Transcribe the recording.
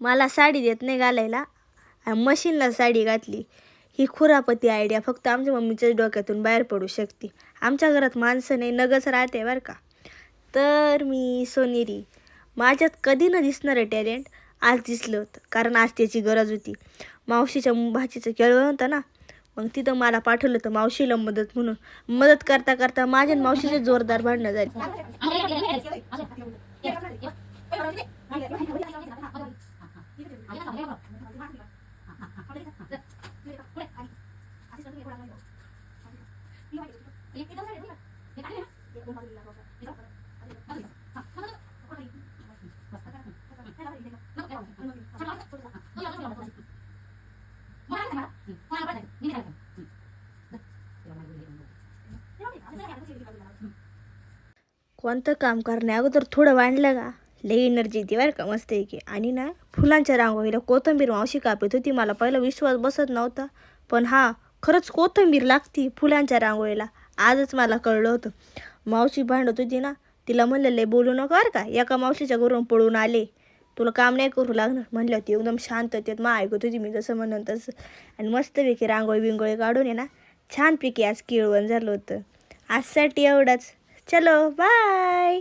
मला साडी देत नाही घालायला. आणि मशीनला साडी घातली. ही खुरापती आयडिया फक्त आमच्या मम्मीच्याच डोक्यातून बाहेर पडू शकते. आमच्या घरात माणसं नाही नगच राहते बरं का. तर मी सोनेरी माझ्यात कधी न दिसणारं टॅलेंट आज दिसलं होतं. कारण आज त्याची गरज होती. मावशीच्या भाचीचं केळवण होतं ना. मग तिथं मला पाठवलं होतं मावशीला मदत म्हणून. मदत करता करता माझ्या मावशीचे जोरदार भांडणं झाली. कोणतं काम करण्या अगोदर थोडं वाढलं का? लई एनर्जी येते बरं का मस्त की आणि ना फुलांच्या रांगोळीला कोथिंबीर मावशी कापत होती मला पहिला विश्वास बसत नव्हता. पण हा खरंच कोथिंबीर लागती फुलांच्या रांगोळीला. आजच मला कळलं होतं. मावशी भांडत होती ना तिला म्हणलं बोलू नका बरं का एका मावशीच्या घरून पळून आले. तुला काम नाही करू लागणार. म्हणलं ती एकदम शांत होते मग ऐकत होती मी जसं म्हणून तसं. आणि मस्तपैकी रांगोळी बिंगोळी काढून आहे ना छानपैकी आज केळवण झालं होतं. आजसाठी एवढंच. चलो बाय